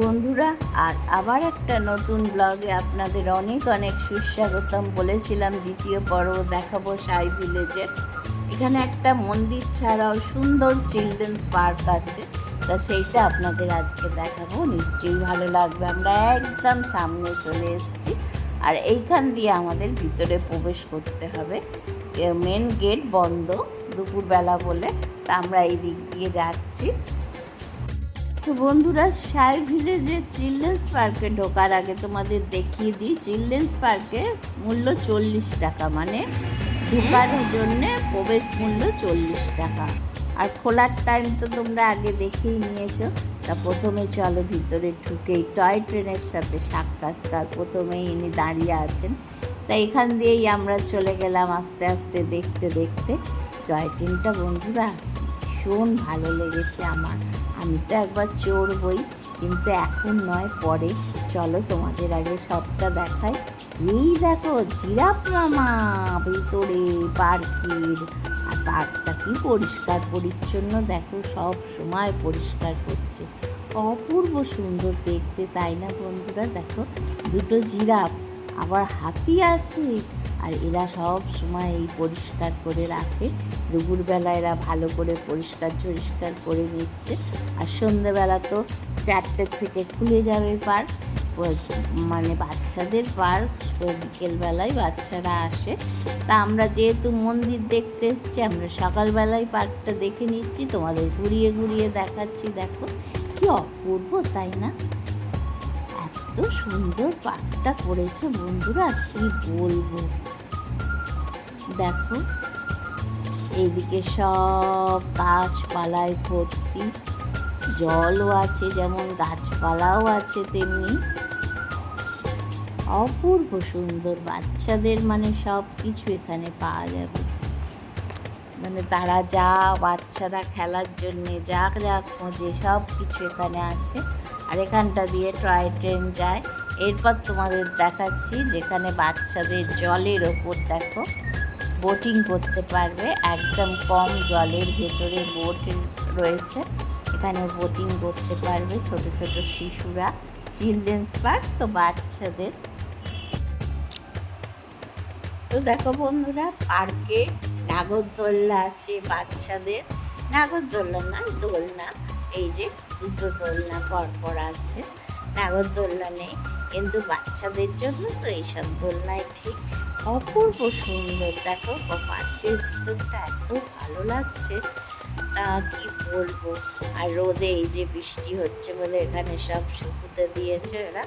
বন্ধুরা, আর আবার একটা নতুন ব্লগে আপনাদের অনেক অনেক সুস্বাগতম বলেছিলাম। দ্বিতীয় পর্ব দেখাবো সাই ভিলেজের। এখানে একটা মন্দির ছাড়াও সুন্দর চিলড্রেন্স পার্ক আছে। তা সেইটা আপনাদের আজকে দেখাবো। নিশ্চয়ই ভালো লাগবে। আমরা একদম সামনে চলে এসেছি। আর এইখান দিয়ে আমাদের ভিতরে প্রবেশ করতে হবে। মেন গেট বন্ধ দুপুরবেলা বলে। তা আমরা এই দিক দিয়ে যাচ্ছি। তো বন্ধুরা সাই ভিলেজের চিলড্রেন্স পার্কে ঢোকার আগে তোমাদের দেখিয়ে দিই। চিলড্রেন্স পার্কে মূল্য চল্লিশ টাকা মানে ঢোকার জন্য প্রবেশ মূল্য চল্লিশ টাকা। আর খোলার টাইম তো তোমরা আগে দেখেই নিয়েছো। তা প্রথমে চলো ভিতরে ঢুকেই টয় ট্রেনের সাথে সাক্ষাৎকার প্রথমেই ইনি দাঁড়িয়ে আছেন। তা এখান দিয়েই আমরা চলে গেলাম আস্তে আস্তে দেখতে দেখতে। টয় ট্রেনটা বন্ধুরা ভীষণ ভালো লেগেছে আমার। আমি তো একবার চড়বই, কিন্তু এখন নয়, পরে। চলো তোমাদের আগে সবটা দেখাই। এই দেখো, জিরাফ মামা ভিতরে পার্কের আর পার্কটা কি পরিষ্কার পরিচ্ছন্ন। দেখো, সব সময় পরিষ্কার করছে। অপূর্ব সুন্দর দেখতে, তাই না বন্ধুরা? দেখো, দুটো জিরাফ। আবার হাতি আছে আর এরা সব সময় এই পরিষ্কার করে রাখে। দুপুরবেলা এরা ভালো করে পরিষ্কার পরিষ্কার করে নিচ্ছে। আর সন্ধ্যেবেলা তো চারটের থেকে খুলে যাবে পার্ক। মানে বাচ্চাদের পার্ক বিকেলবেলায় বাচ্চারা আসে। তা আমরা যেহেতু মন্দির দেখতে এসছি, আমরা সকালবেলায় পার্কটা দেখে নিচ্ছি। তোমাদের ঘুরিয়ে ঘুরিয়ে দেখাচ্ছি, দেখো। কি অপূর্ব, তাই না? এত সুন্দর পার্কটা করেছে বন্ধুরা, কি বলব? দেখো, এইদিকে সব গাছপালায় ভর্তি। জলও আছে, যেমন গাছপালাও আছে তেমনি। অপূর্ব সুন্দর, বাচ্চাদের মানে সব কিছু এখানে পাওয়া যাবে। মানে তারা যা, বাচ্চারা খেলার জন্যে যা যা খোঁজে সব কিছু এখানে আছে। আর এখানটা দিয়ে টয় ট্রেন যায়। এরপর তোমাদের দেখাচ্ছি, যেখানে বাচ্চাদের জলের ওপর দেখো। বোটিং করতে পারবে, একদম কম জলের ভেতরে বোট রয়েছে। এখানে বোটিং করতে পারবে ছোট ছোট শিশুরা। চিলড্রেন্স পার্ক তো বাচ্চাদের। তো দেখো বন্ধুরা, পার্কে নাগরদোল্লা আছে বাচ্চাদের। নাগরদোল্লা না, দোলনা। এই যে দুটো দোলনা পরপর আছে। নাগরদোল্লা নেই, কিন্তু বাচ্চাদের জন্য তো এইসব দোলনায় ঠিক। অপূর্ব সুন্দর। দেখো পার্কের ভিতরটা এত ভালো লাগছে। তা কি বলব? আর রোদে এই যে বৃষ্টি হচ্ছে বলে এখানে সব শুকুতে দিয়েছে ওরা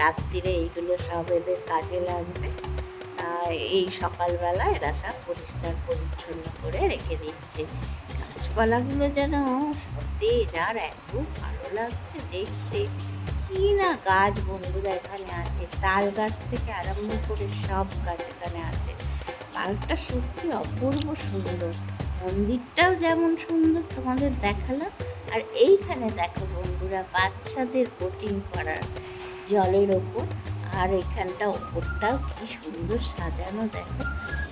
রাত্রিরে এইগুলো সব এদের কাজে লাগবে। এই সকালবেলা এরা সব পরিষ্কার পরিচ্ছন্ন করে রেখে দিচ্ছে। গাছপালাগুলো যেন সত্যি যার এত ভালো লাগছে দেখতে। কি না গাছ বন্ধুরা এখানে আছে? তাল গাছ থেকে আরম্ভ করে সব গাছ এখানে আছে। পার্কটা সত্যি অপূর্ব সুন্দর। মন্দিরটাও যেমন সুন্দর তোমাদের দেখালাম। আর এইখানে দেখো বন্ধুরা, বাচ্চাদের বোটিং করার জলের ওপর। আর এখানটা ওপরটাও কি সুন্দর সাজানো, দেখো।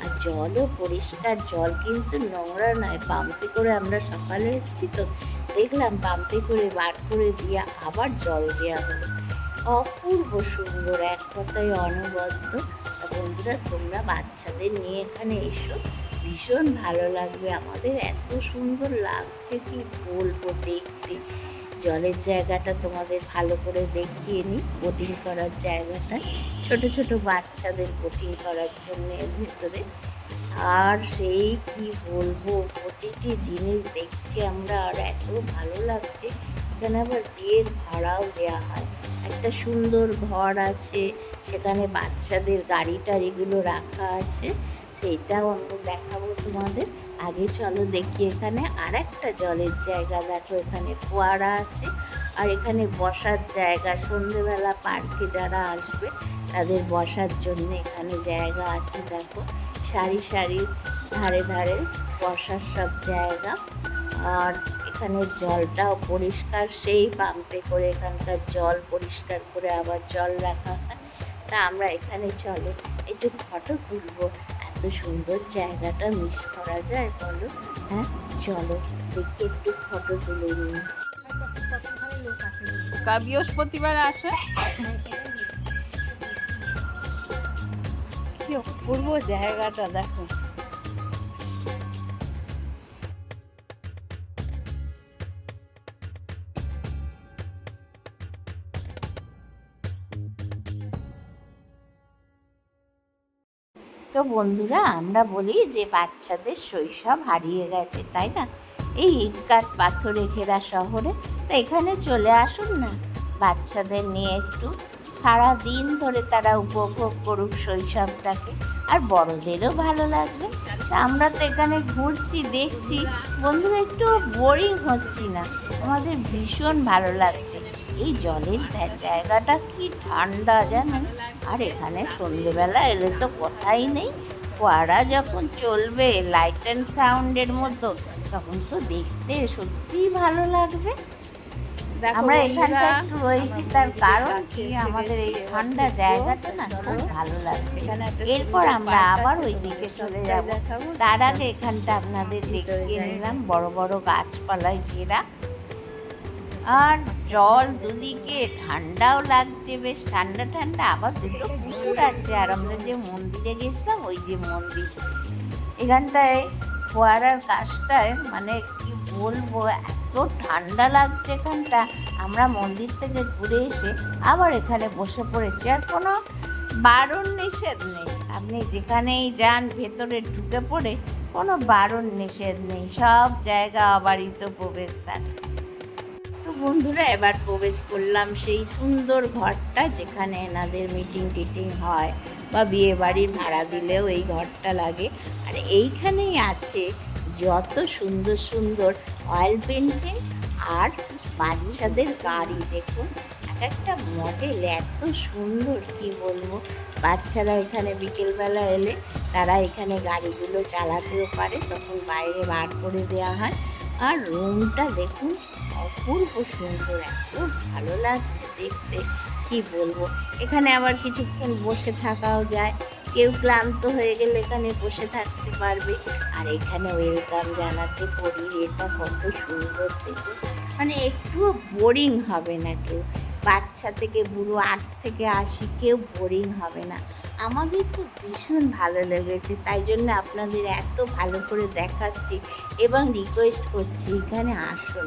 আর জলও পরিষ্কার, জল কিন্তু নোংরা নয়। পাম্পে করে আমরা সকালে এসেছি তো দেখলাম পাম্পে করে বার করে দিয়ে আবার জল দেওয়া হলো। অপূর্ব সুন্দর, এক কথায় অনবদ্য। বন্ধুরা, তোমরা বাচ্চাদের নিয়ে এখানে এসো। ভীষণ ভালো লাগবে। আমাদের এত সুন্দর লাগছে, কি বলব দেখতে। জলের জায়গাটা তোমাদের ভালো করে দেখিয়ে নিই বোটিং করার জায়গাটা। ছোট ছোট বাচ্চাদের বোটিং করার জন্য এর ভিতরে আর সেই কি বলব, প্রতিটি জিনিস দেখছি আমরা আর এত ভালো লাগছে। এখানে আবার বিয়ের ভাড়াও দেওয়া হয়। একটা সুন্দর ঘর আছে, সেখানে বাচ্চাদের গাড়ি টাড়িগুলো রাখা আছে। সেইটাও আমি দেখাবো তোমাদের। আগে চলো দেখি এখানে আর একটা জলের জায়গা। দেখো এখানে ফোয়ারা আছে আর এখানে বসার জায়গা। সন্ধেবেলা পার্কে যারা আসবে, তাদের বসার জন্য এখানে জায়গা আছে, দেখো। সারি সারি ধারে ধারে বসার সব জায়গা। আর এখানে জলটাও পরিষ্কার সেই পাম্পে করে এখানকার জল পরিষ্কার করে আবার জল রাখা হয়। তা আমরা এখানে চলো একটু ফটো তুলবো। এত সুন্দর জায়গাটা মিস করা যায় বলো? হ্যাঁ চলো দেখি একটু ফটো তুলে নিই। বৃহস্পতিবার আসে? কি অপূর্ব জায়গাটা, দেখো। তো বন্ধুরা, আমরা বলি যে বাচ্চাদের শৈশব হারিয়ে গেছে, তাই না? এই ইটকাট পাথরে ঘেরা শহরে। তো এখানে চলে আসুন না, বাচ্চাদের নিয়ে একটু সারা দিন ধরে তারা উপভোগ করুক শৈশবটাকে, আর বড়দেরও ভালো লাগবে। আমরা তো এখানে ঘুরছি, দেখছি। বন্ধুরা, একটু বোরিং হচ্ছি না। আমাদের ভীষণ ভালো লাগছে। এই জলের জায়গাটা কি ঠান্ডা জানেন আর এখানে সন্ধেবেলা এলে তো কথাই নেই। ফোয়ারা যখন চলবে লাইট অ্যান্ড সাউন্ডের মতো তখন তো দেখতে সত্যিই ভালো লাগবে। আমরা এখানটা একটু রয়েছি তার কারণ কি? আমাদের এই ঠান্ডা জায়গাটা না খুব ভালো লাগছে। এরপর আমরা আবার ওই দিকে চলে যাব। তার আগে এখানটা আপনাদের দেখিয়ে নিলাম বড় বড় গাছপালায় ঘেরা। আর জল দুদিকে ঠান্ডাও লাগছে বেশ। ঠান্ডা ঠান্ডা আবার দুটো পুকুর আছে। আর আমরা যে মন্দিরে গেছিলাম ওই যে মন্দির। এখানটায় ফোয়ারার কাজটায় মানে কি বলব এত ঠান্ডা লাগছে এখানটা। আমরা মন্দির থেকে ঘুরে এসে আবার এখানে বসে পড়েছি। আর কোনো বারণ নিষেধ নেই। আপনি যেখানেই যান, ভেতরে ঢুকে পড়ে কোনো বারণ নিষেধ নেই। সব জায়গা অবারিত প্রবেশদ্বার। তো বন্ধুরা, এবার প্রবেশ করলাম সেই সুন্দর ঘরটা যেখানে এনাদের মিটিং টিটিং হয় বা বিয়ে বাড়ির ভাড়া দিলেও এই ঘরটা লাগে। আর এইখানেই আছে যত সুন্দর সুন্দর অয়েল পেন্টিং আর বাচ্চাদের গাড়ি। দেখুন এক একটা মডেল এত সুন্দর, কি বলব? বাচ্চারা এখানে বিকেলবেলা এলে তারা এখানে গাড়িগুলো চালাতেও পারে, তখন বাইরে বার করে দেওয়া হয়। আর রুমটা দেখুন, অপূর্ব সুন্দর, এত ভালো লাগছে দেখতে, কি বলব? এখানে আবার কিছুক্ষণ বসে থাকাও যায়। কেউ ক্লান্ত হয়ে গেলে এখানে বসে থাকতে পারবে। আর এখানে ওয়েলকাম জানাতে পড়ি এটা কত সুন্দর দেখুন মানে একটুও বোরিং হবে না কেউ। বাচ্চা থেকে বুড়ো আট থেকে আশি কেউ বোরিং হবে না। আমাদের তো ভীষণ ভালো লেগেছে, তাই জন্য আপনাদের এত ভালো করে দেখাচ্ছি এবং রিকোয়েস্ট করছি এখানে আসুন।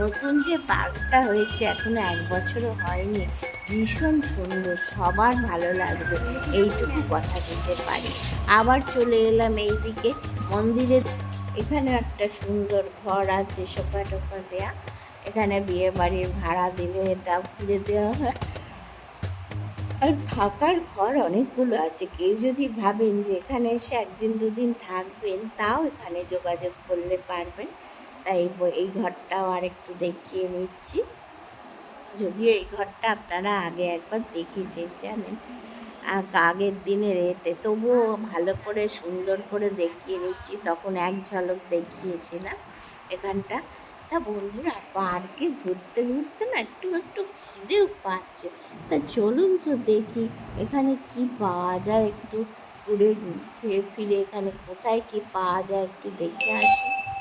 নতুন যে পার্কটা হয়েছে এখনও এক বছরও হয়নি। ভীষণ সুন্দর, সবার ভালো লাগবে। এইটুকু কথা দিতে পারি। আবার চলে এলাম এইদিকে। মন্দিরে এখানে একটা সুন্দর ঘর আছে, সোফা টোফা দেয়া। এখানে বিয়ে বাড়ির ভাড়া দিলে এটা খুলে দেওয়া হয়। আর থাকার ঘর অনেকগুলো আছে। কেউ যদি ভাবেন যে এখানে এসে একদিন দুদিন থাকবেন, তাও এখানে যোগাযোগ করলে পারবেন। তাই এই ঘরটাও আর একটু দেখিয়ে নিচ্ছি। যদিও এই ঘরটা আপনারা আগে একবার দেখেছেন, জানেন? আগ- আগের দিনের এতে তবুও ভালো করে, সুন্দর করে দেখিয়ে নিচ্ছি। তখন এক ঝলক দেখিয়েছিলাম এখানটা। তা বন্ধুরা, পার্কে ঘুরতে ঘুরতে না একটু একটু খিদেও পাচ্ছে। তা চলুন তো দেখি, এখানে কি পাওয়া যায় একটু ঘুরে খেয়ে ফিরে এখানে কোথায় কি পাওয়া যায় একটু দেখে আসি।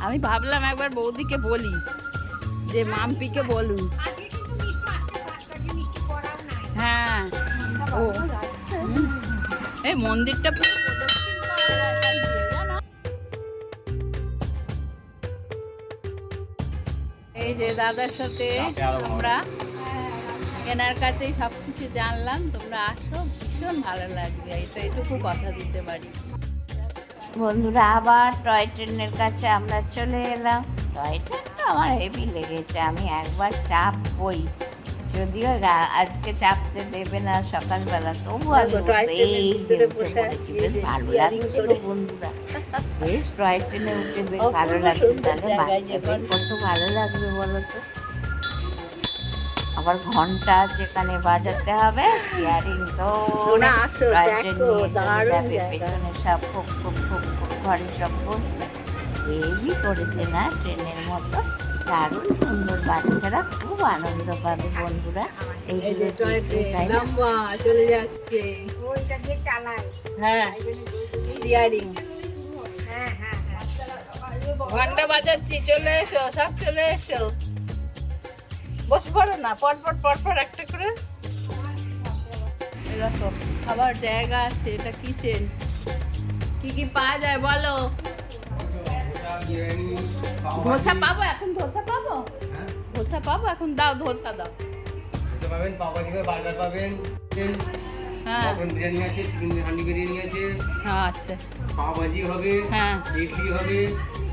আমি ভাবলাম একবার বৌদিকে বলি যে মাম্পিকে বলুন। হ্যাঁ ও। এই মন্দিরটা? এই যে দাদার সাথে আমরা এনার কাছেই সব কিছু জানলাম তোমরা আসো ভীষণ ভালো লাগবে এই তো এটুকু কথা দিতে পারি। বন্ধুরা আবার টয় ট্রেনের কাছে আমরা চলে এলাম। টয় ট্রেনটা আমার হেভি লেগেছে আমি একবার চাপবই। যদিও আজকে চাপতে দেবে না সকালবেলা তবু আমি এই বেশ ভালো লাগছিল বন্ধুরা। বেশ টয় ট্রেনে উঠে বেশ ভালো লাগছে। তাহলে বাচ্চাদের কত ভালো লাগবে বলো তো? আবার ঘণ্টা যেখানে বাজাতে হবে স্টিয়ারিং তো টয় ট্রেন নিয়ে চলে দারুণ যাবে। পেছনে সব খুব খুব ঘরে সব বসবে হেভি করেছে না ট্রেনের মতো দারুণ সুন্দর বাচ্চারা খুব আনন্দ পাবে বন্ধুরা। এইগুলো চলে যাচ্ছে। ওইটা দিয়ে চালাই হ্যাঁ স্টিয়ারিং ঘণ্টা বাজাচ্ছি চলে এসো সব চলে এসো। বসে পড়ো না পরপর পরপর একটা করে। দেখো খাবার জায়গা আছে এটা কিচেন কি কি পাওয়া যায় বলো? ধোসা পাবো এখন ধোসা পাবো? ধোসা পাবো এখন দাও ধোসা দাও। পাবেন পাওয়া যাবে বার্গার পাবেন। হ্যাঁ। বিরিয়ানি আছে চিকেন হান্ডি বিরিয়ানি আছে। হ্যাঁ আচ্ছা পাও ভাজি হবে হ্যাঁ। ইডলি হবে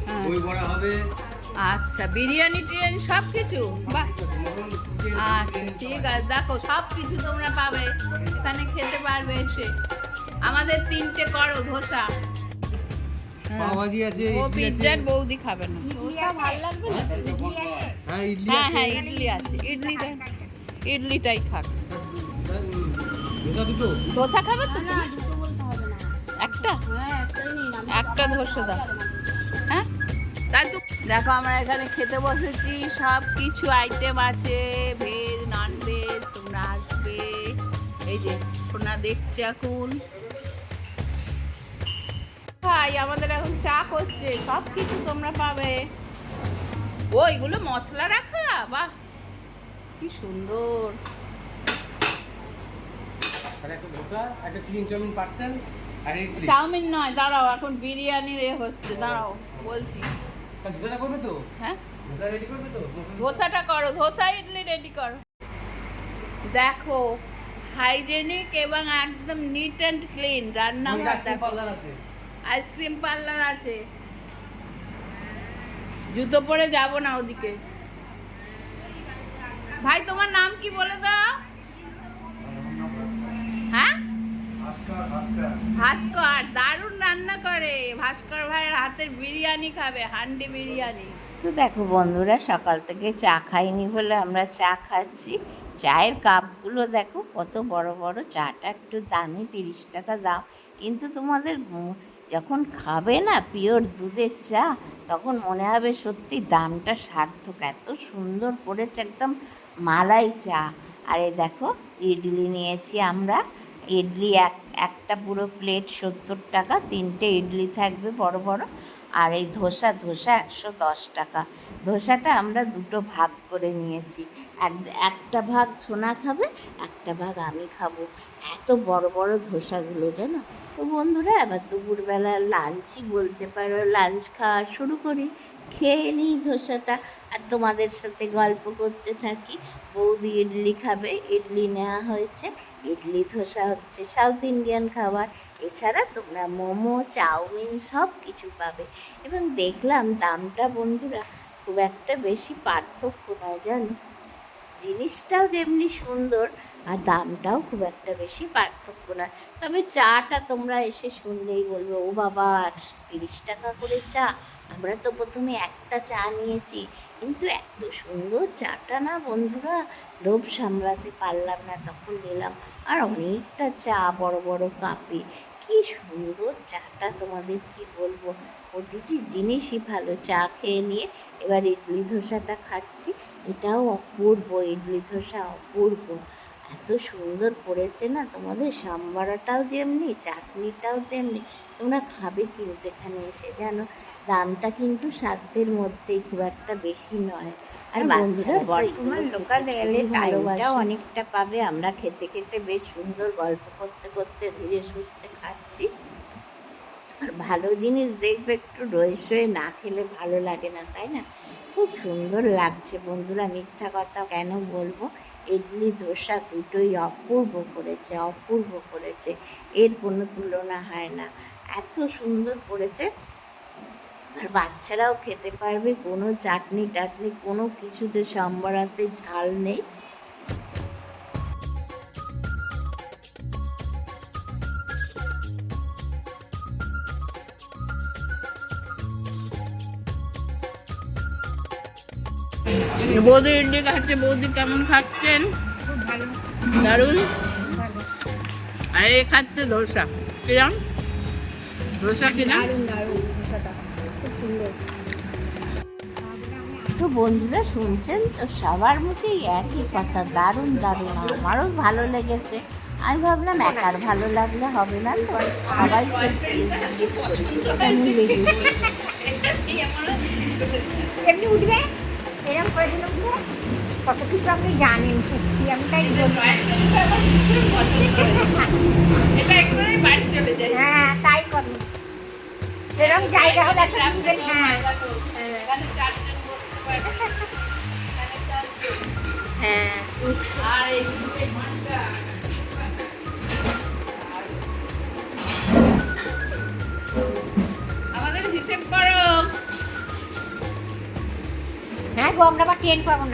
হ্যাঁ। দই বড়া হবে। আচ্ছা বিরিয়ানি সব কিছু বাহ। আচ্ছা ঠিক আছে দেখো সব কিছু তোমরা পাবে। এখানে খেতে পারবে এসে। আমাদের তিনটে করো ধোসা। পাও ভাজি আছে ও পিজ্জার বৌদি খাবে না। হ্যাঁ ইডলি হ্যাঁ হ্যাঁ ইডলি আছে। ইডলিটা ইডলিটাই খাক। ধোসা খাবে তো একটা? একটা ধোসা দাও। হ্যাঁ? তাই তো দেখো আমরা এখানে খেতে বসেছি। সব কিছু আইটেম আছে। ভেজ নন ভেজ তোমরা আসবে। এই যে সোনা দেখছে এখন। ভাই আমাদের এখন চা করছে সব কিছু তোমরা পাবে। ও এগুলো মশলা রাখা? বাহ কি সুন্দর। চাউমিন নয় দাঁড়াও এখন বিরিয়ানির এ হচ্ছে দাঁড়াও বলছি। করবে তো? হ্যাঁ? রেডি করবে তো? ধোসাটা করো ধোসা ইডলি রেডি করো। দেখো হাইজেনিক এবং একদম নিট অ্যান্ড ক্লিন রান্নাঘর দেখো। আইসক্রিম পার্লার আছে। জুতো পরে যাব না ওদিকে। ভাই, তোমার নাম কি বলে দাও? হ্যাঁ? ভাস্কর, দারুণ রান্না করে। ভাস্কর ভাইয়ের হাতের বিরিয়ানি খাবে, হান্ডি বিরিয়ানি। তো দেখো বন্ধুরা, সকাল থেকে চা খাইনি বলে আমরা চা খাচ্ছি। চায়ের কাপগুলো দেখো, কত বড় বড়। চাটা একটু দামি, তিরিশ টাকা দাম। কিন্তু তোমাদের যখন খাবে না পিওর দুধের চা, তখন মনে হবে সত্যি দামটা সার্থক। এত সুন্দর করেছে একদম মালাই চা। আর দেখো, ইডলি নিয়েছি আমরা। ইডলি এক, একটা পুরো প্লেট সত্তর টাকা, তিনটে ইডলি থাকবে বড় বড়। আর এই ধোসা ধোসা একশো দশ টাকা। ধোসাটা আমরা দুটো ভাগ করে নিয়েছি। এক, একটা ভাগ ছোনা খাবে, একটা ভাগ আমি খাব। এত বড় বড় ধোসাগুলো, জানো? তো বন্ধুরা আবার দুপুরবেলা লাঞ্চই বলতে পারো। লাঞ্চ খাওয়া শুরু করি, খেয়ে নিই ধোসাটা আর তোমাদের সাথে গল্প করতে থাকি। বৌদি ইডলি খাবে, ইডলি নেওয়া হয়েছে। ইডলি, ধোসা হচ্ছে সাউথ ইন্ডিয়ান খাবার। এছাড়া তোমরা মোমো, চাউমিন সব কিছু পাবে। এবং দেখলাম দামটা বন্ধুরা খুব একটা বেশি পার্থক্য নয় জানো? জিনিসটাও যেমনি সুন্দর আর দামটাও খুব একটা বেশি পার্থক্য না তবে চাটা তোমরা এসে শুনলেই বলবে, ও বাবা, একশো তিরিশ টাকা করে চা। আমরা তো প্রথমে একটা চা নিয়েছি। কিন্তু এত সুন্দর চাটা না বন্ধুরা, লোভ সামলাতে পারলাম না। তখন নিলাম আর অনেকটা চা, বড় বড় কাপে। কি সুন্দর চাটা তোমাদের কি বলব? প্রতিটি জিনিসই ভালো। চা খেয়ে নিয়ে এবার ইডলি ধোসাটা খাচ্ছি। এটাও অপূর্ব, ইডলি ধোসা অপূর্ব। এত সুন্দর করেছে না তোমাদের সাম্বারাটাও যেমনি চাটনিটাও তেমনি। তোমরা খাবে কিন্তু এখানে এসে জানো? দামটা কিন্তু সাধ্যের মধ্যেই খুব একটা বেশি নয়। আর বন্ধুরা বর্তমান লোকালে এলে টাইমটাও অনেকটা পাবে। আমরা খেতে খেতে বেশ সুন্দর গল্প করতে করতে ধীরে সুস্থে খাচ্ছি। আর ভালো জিনিস দেখবে একটু রয়ে না খেলে ভালো লাগে না তাই না? খুব সুন্দর লাগছে বন্ধুরা মিথ্যা কথা কেন বলব? ইডলি ধোসা দুটোই অপূর্ব করেছে অপূর্ব করেছে। এর কোনো তুলনা হয় না। এত সুন্দর করেছে। আর বাচ্চারাও খেতে পারবে, কোনো চাটনি টাটনি কোনো কিছুতে সম্বরাতে ঝাল নেই। বৌদি ইডলি খাচ্ছে বৌদি কেমন খাচ্ছেন? দারুণ। আর এই খাচ্ছে ধোসা। কিরম? ধোসা কিরম তো বন্ধুরা শুনছেন তো সবার মুখেই একই কথা দারুণ দারুণ আমারও ভালো লেগেছে। আমি ভাবলাম একার ভালো লাগলে হবে না তো সবাইকে জিজ্ঞেস করি কেমন লেগেছে? এমনি উঠবে? এরকম করে দিলে উঠবে কত কিছু আপনি জানেন সত্যি আমি তাই হ্যাঁ তাই করুন সেরকম জায়গা হলে হ্যাঁ। হ্যাঁ আমাদের হিসেব করো। হ্যাঁ গো আমরা আবার ট্রেন পাবো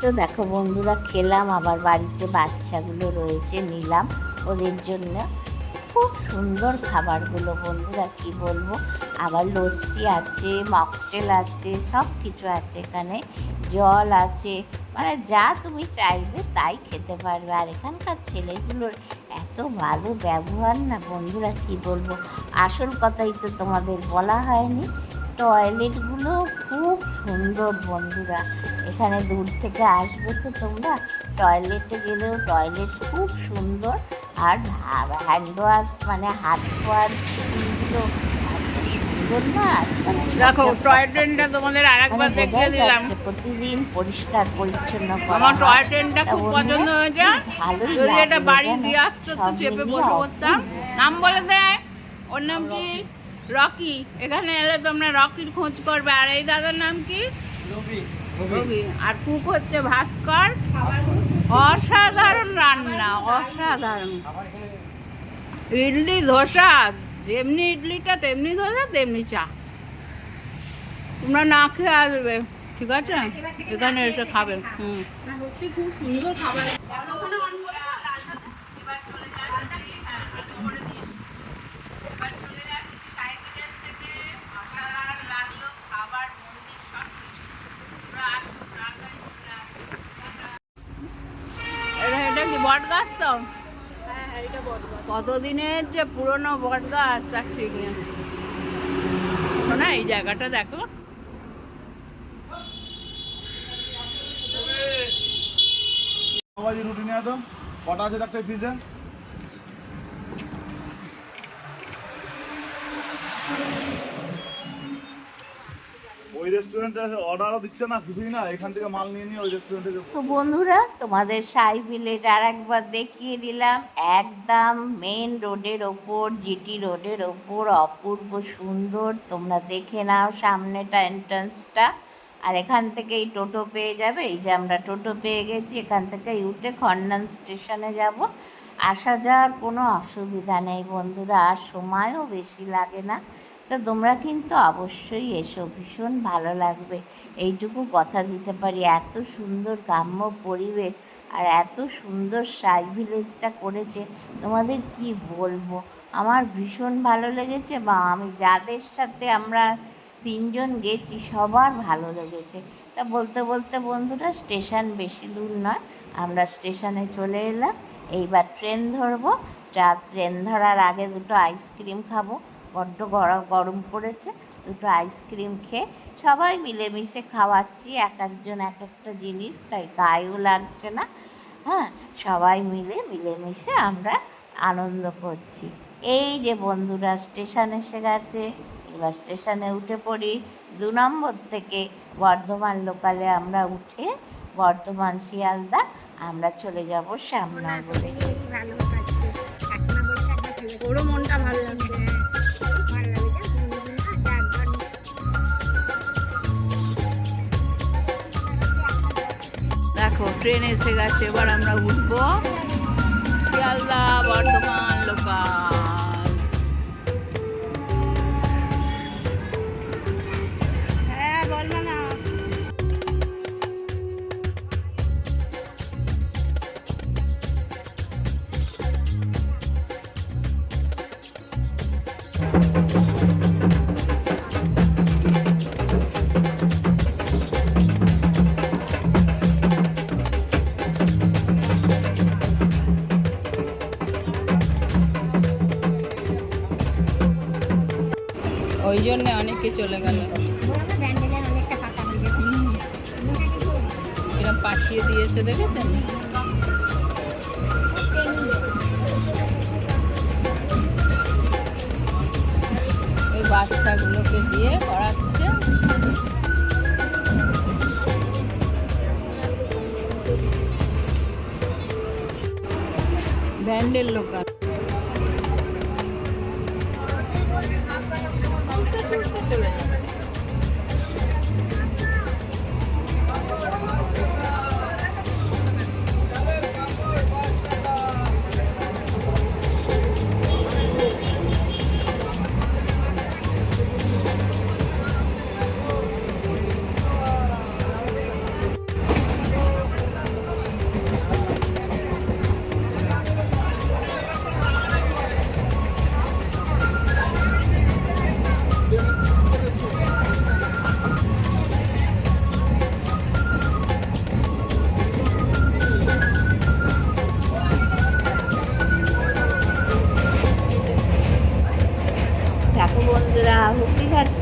তো দেখো বন্ধুরা, খেলাম, আবার বাড়িতে বাচ্চাগুলো রয়েছে, নিলাম। ওদের জন্য খুব সুন্দর খাবারগুলো বন্ধুরা, কি বলব? আবার লস্যি আছে, মকটেল আছে সব কিছু আছে এখানে। জল আছে মানে যা তুমি চাইবে তাই খেতে পারবে। আর এখানকার ছেলেগুলোর এত ভালো ব্যবহার না বন্ধুরা, কি বলব? আসল কথাই তো তোমাদের বলা হয়নি। টয়লেটগুলো খুব সুন্দর বন্ধুরা। এখানে দূর থেকে আসবে তো তোমরা। টয়লেটে গেলেও টয়লেট খুব সুন্দর। আর হ্যান্ড ওয়াশ মানে হাত ধোয়ার দেখো টয় ট্রেনটা তোমাদের আরেকবার মানে দেখিয়ে দিলাম। প্রতিদিন পরিষ্কার পরিচ্ছন্ন আমার টয় ট্রেনটা খুব পছন্দ হয়েছে। যদি এটা বাড়ি দিয়ে আসতো তো চেপে বসে পড়তাম। নাম বলে দেয় ওর নাম কি? রকি। এখানে এলে তোমরা রকির খোঁজ করবে। আর এই দাদার নাম কি? রবি। আর কুক হচ্ছে ভাস্কর। অসাধারণ রান্না অসাধারণ। ইডলি ধোসা যেমনি ইডলিটা তেমনি ধোসা তেমনি চা। তোমরা না খেয়ে আসবে ঠিক আছে? এখানে এসে খাবে। হুম। খুব সুন্দর খাবার। বট গাছ তো কতদিনের যে পুরনো বট গাছ তার ঠিক নেই। শোনা এই জায়গাটা দেখো। বাবাজি রুটি নিয়ে তো কটা আছে একটা পিজা ওই রেস্টুরেন্টে অর্ডারও দিচ্ছে না, কিছুই না, এখান থেকে মাল নিয়ে নিয়ে ওই রেস্টুরেন্টে তো বন্ধুরা, তোমাদের সাই ভিলেজ আর একবার দেখিয়ে দিলাম। একদম মেন রোডের ওপর জিটি রোডের ওপর, অপূর্ব সুন্দর। তোমরা দেখে নাও সামনেটা এন্ট্রান্সটা আর এখান থেকেই টোটো পেয়ে যাবে। এই যে আমরা টোটো পেয়ে গেছি, এখান থেকে উঠে খন্ডন স্টেশনে যাব। আসা যাওয়ার কোনো অসুবিধা নেই বন্ধুরা, আর সময়ও বেশি লাগে না। তো তোমরা কিন্তু অবশ্যই এসো, ভীষণ ভালো লাগবে। এইটুকু কথা দিতে পারি। এত সুন্দর গ্রাম্য পরিবেশ আর এত সুন্দর সাই ভিলেজটা করেছে, তোমাদের কি বলব? আমার ভীষণ ভালো লেগেছে বা আমি যাদের সাথে আমরা তিনজন গেছি, সবার ভালো লেগেছে। তা বলতে বলতে বন্ধুরা, স্টেশন বেশি দূর নয়, আমরা স্টেশনে চলে এলাম। এইবার ট্রেন ধরবো ট্রেন ধরার আগে দুটো আইসক্রিম খাব। বড্ড গরম গরম পড়েছে দুটো আইসক্রিম খেয়ে সবাই মিলেমিশে খাওয়াচ্ছি এক একজন এক একটা জিনিস তাই গায়েও লাগছে না। হ্যাঁ সবাই মিলে মিলেমিশে আমরা আনন্দ করছি। এই যে বন্ধুরা স্টেশন এসে গেছে এবার স্টেশনে উঠে পড়ি। দু নম্বর থেকে বর্ধমান লোকালে আমরা উঠে বর্ধমান শিয়ালদা আমরা চলে যাব শ্যামনগরে। ট্রেন এসে গেছে এবার আমরা উঠবো শিয়ালদা বর্ধমান হ্যাঁ, লোকাল thank you. জন্যে অনেকে চলে গেল। এরকম পাঠিয়ে দিয়েছে দেখেছেন? ওই বাচ্চাগুলোকে দিয়ে করাচ্ছে ব্যান্ডের লোকাল চলে যাবে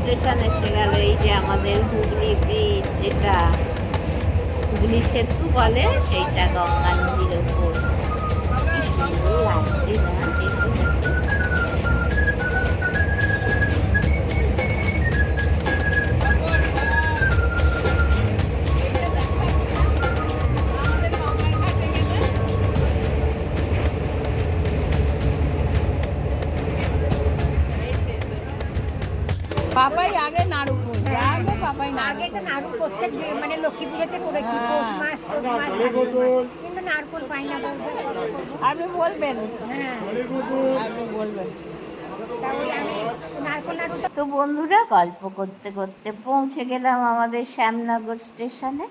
স্টেশন এসে গেল, এই যে আমাদের হুগলি ব্রিজ যেটা হুগলি সেতু বলে, সেইটা গঙ্গা নদীর ওপর কি সুন্দর লাগছে আগে পাপাই আগে তো নাড়ু প্রত্যেক মানে লক্ষ্মী পুজোতে করেছি হ্যাঁ। পৌষ মাস পৌষ মাস কিন্তু নারকোল পাই না আপনি বলবেন। হ্যাঁ। আপনি বলবেন। তা ওই আমি নারকোল নাড়ুটা তো বন্ধুরা গল্প করতে করতে পৌঁছে গেলাম আমাদের শ্যামনগর স্টেশনে।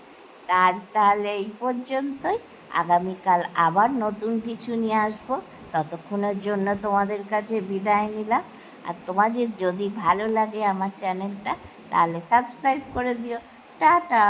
তা আজ তাহলে এই পর্যন্তই। আগামীকাল আবার নতুন কিছু নিয়ে আসব। ততক্ষণের জন্য তোমাদের কাছে বিদায় নিলাম। আর তোমাদের যদি ভালো লাগে আমার চ্যানেলটা তাহলে সাবস্ক্রাইব করে দিও। টাটা।